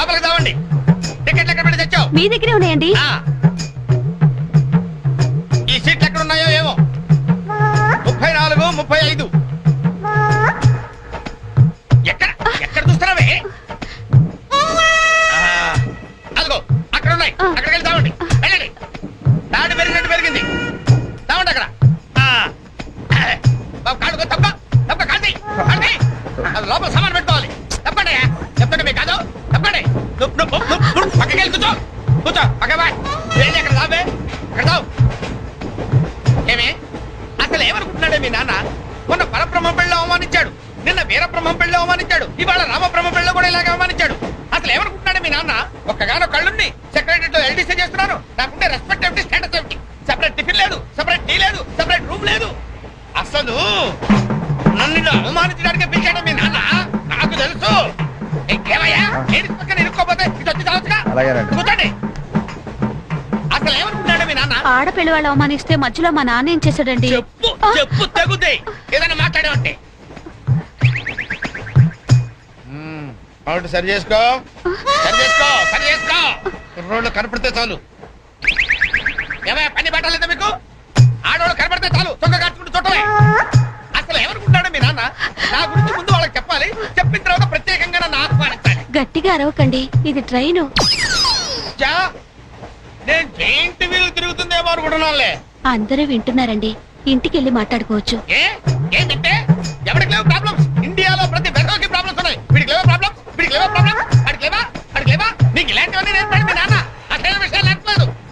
లోపలికి దావండి టికెట్లు ఎక్కడ పెట్టి తెచ్చావు? మీ దగ్గరే ఉన్నాయండి. ఆ. ఈ సీట్లు ఎక్కడ ఉన్నాయో ఏమో. ముప్పై నాలుగు ముప్పై ఐదు. ఎక్కడ? ఎక్కడ చూస్తున్నావే? ఆ, అదిగో అక్కడ ఉన్నాయి అక్కడికి వెళ్ళి తావండి వెళ్ళండి. తాడు పెరిగినట్టు పెరిగింది. తావండి అక్కడ. ఆ. బాబు కాడు తప్ప. తప్ప కాంతి కాంతి అది లోపల సామాన్ పెట్టుకోవాలి. తప్పండి చెప్తాడు మీకు కాదు. తప్పండి పక్కకి వెళ్ళి కూర్చో. కూర్చో పక్క బాయ్ వెళ్ళి అక్కడ దాబే అక్కడ రావు ఏమే? అసలు ఏమనుకుంటున్నాడే మీ నాన్న? మొన్న పరబ్రహ్మ పెళ్ళి అవమానించాడు. నిన్న వీరబ్రహ్మం పెళ్ళి అవమానించాడు. ఇవాళ రామబ్రహ్మ పెళ్ళి కూడా ఇలాగ అవమానించాడు. అసలు ఏమనుకుంటున్నాడే మీ నాన్న? ఒక్కగానో కళ్ళుండి సెక్రటరీలో ఎల్డీసీ చేస్తున్నాను. నాకుండే రెస్పెక్ట్ ఏమిటి? స్టేటస్ ఏమిటి? సెపరేట్ టిఫిన్ లేదు సెపరేట్ టీ లేదు సెపరేట్ రూమ్ లేదు. అసలు నన్ను ఇలా నేను పక్కన ఇరుక్కోపోతే ఇటు వచ్చి చావచ్చుగా? అలాగేనండి. కూర్చోండి. అసలు ఏమనుకున్నాడు మీ నాన్న? ఆడపిల్ల వాళ్ళు అవమానిస్తే మధ్యలో మా నాన్న ఏం చేశాడండి? చెప్పు ఏదైనా అవును సరి చేసుకో. సరి చేసుకో సరి చేసుకో. రోడ్లు కనపడితే చాలు. ఏమయ్య పని పట్టలేదా మీకు? ఆడవాళ్ళు కనపడితే చాలు. తొంగ కట్టుకుంటూ చుట్టమే అసలు ఎవరుకుంటాడు మీ నాన్న? నా గురించి గట్టిగా అరవకండి. ఇది ట్రైన్. చా నేను జైంట్ వీలు తిరుగుతుందేమో అనుకుంటున్నానులే. అందరూ వింటున్నారండి. ఇంటికి వెళ్ళి మాట్లాడుకోవచ్చు. ఏ? ఏంటంటే ఎవరికి లేవు ప్రాబ్లమ్స్ ఇండియాలో ప్రతి వెధవకి ప్రాబ్లమ్స్ ఉన్నాయి. వీడికి లేవా ప్రాబ్లమ్స్ వీడికి లేవా ప్రాబ్లమ్స్ వాడికి లేవా? వాడికి లేవా? నీకు ఇలాంటివన్నీ